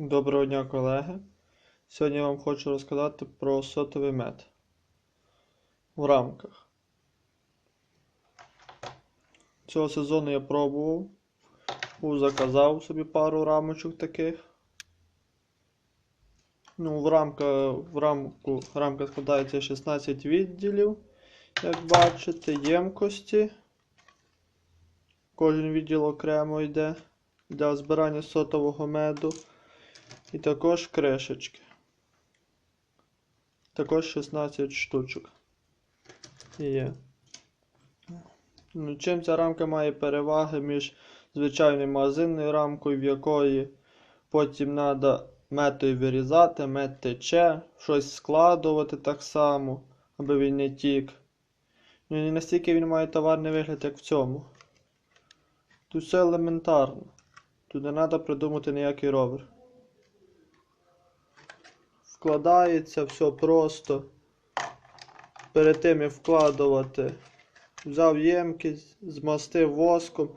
Доброго дня, колеги. Сьогодні я вам хочу розказати про сотовий мед в рамках. Цього сезону я пробував, був заказав собі пару рамочок таких. Ну, в рамка, в рамку, рамка складається 16 відділів, як бачите, ємкості. Кожен відділ окремо йде для збирання сотового меду. І також кришечки. Також 16 штучок. Є. Ну, чим ця рамка має переваги між звичайною магазинною рамкою, в якої потім треба метою вирізати, мед тече, щось складувати так само, аби він не тік. Ну не настільки він має товарний вигляд, як в цьому. Тут все елементарно. Тут не треба придумати ніякий ровер. Вкладається все просто. Перед тим як вкладувати, взяв ємкість, змастив воском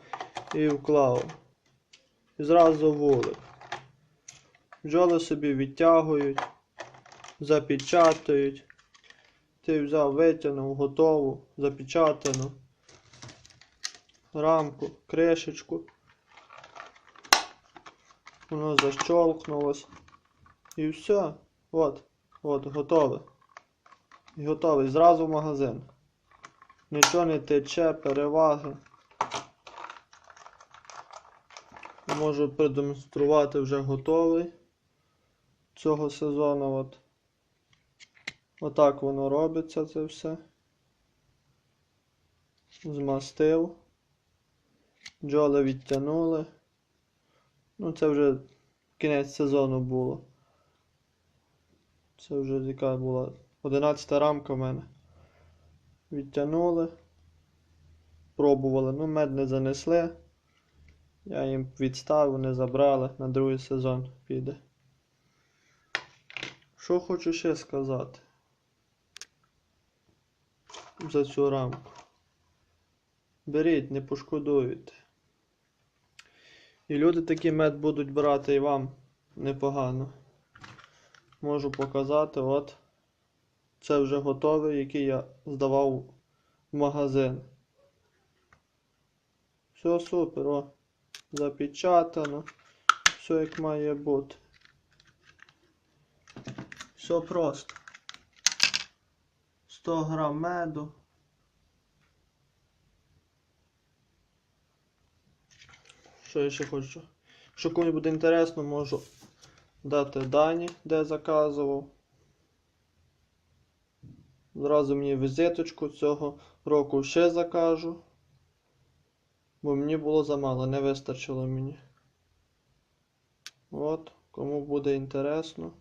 і вклав. І зразу вулик. Бджоли собі відтягують, запечатують. Ти взяв, витягнув, готову, запечатану рамку, кришечку. Воно защолкнулось. І все. От, от, готове. Готовий. Зразу в магазин. Нічого не тече, переваги. Можу продемонструвати вже готовий цього сезону. От. Отак воно робиться це все. Змастив. Джоли відтягнули. Ну, це вже кінець сезону було. Це вже яка була 11 рамка в мене. Відтягнули. Пробували. Ну, мед не занесли. Я їм відставив, не забрали. На другий сезон піде. Що хочу ще сказати за цю рамку. Беріть, не пошкодуєте. І люди такий мед будуть брати і вам непогано. Можу показати, от. Це вже готовий, який я здавав в магазин. Все супер, о. Запечатано. Все як має бути. Все просто. 100 грам меду. Що я ще хочу? Якщо комусь буде інтересно, можу дати дані, де заказував. Зразу мені візиточку цього року ще закажу. Бо мені було замало, не вистачило мені. От, кому буде інтересно.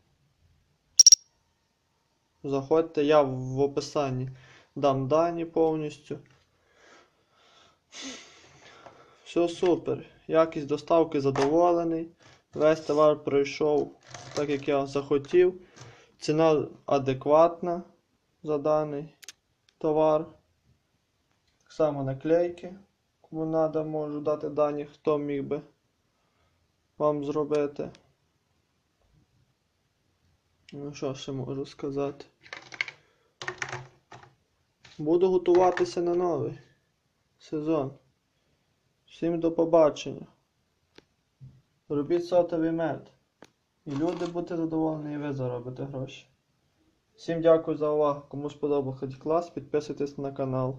Заходьте, я в описанні дам дані повністю. Все супер. Якість доставки задоволений. Весь товар пройшов так, як я захотів. Ціна адекватна за даний товар. Так само наклейки. Кому треба, можу дати дані, хто міг би вам зробити. Ну що ще можу сказати? Буду готуватися на новий сезон. Всім до побачення. Робіть сотовий мед. І люди будете задоволені, і ви заробите гроші. Всім дякую за увагу. Кому сподобався клас, підписуйтесь на канал.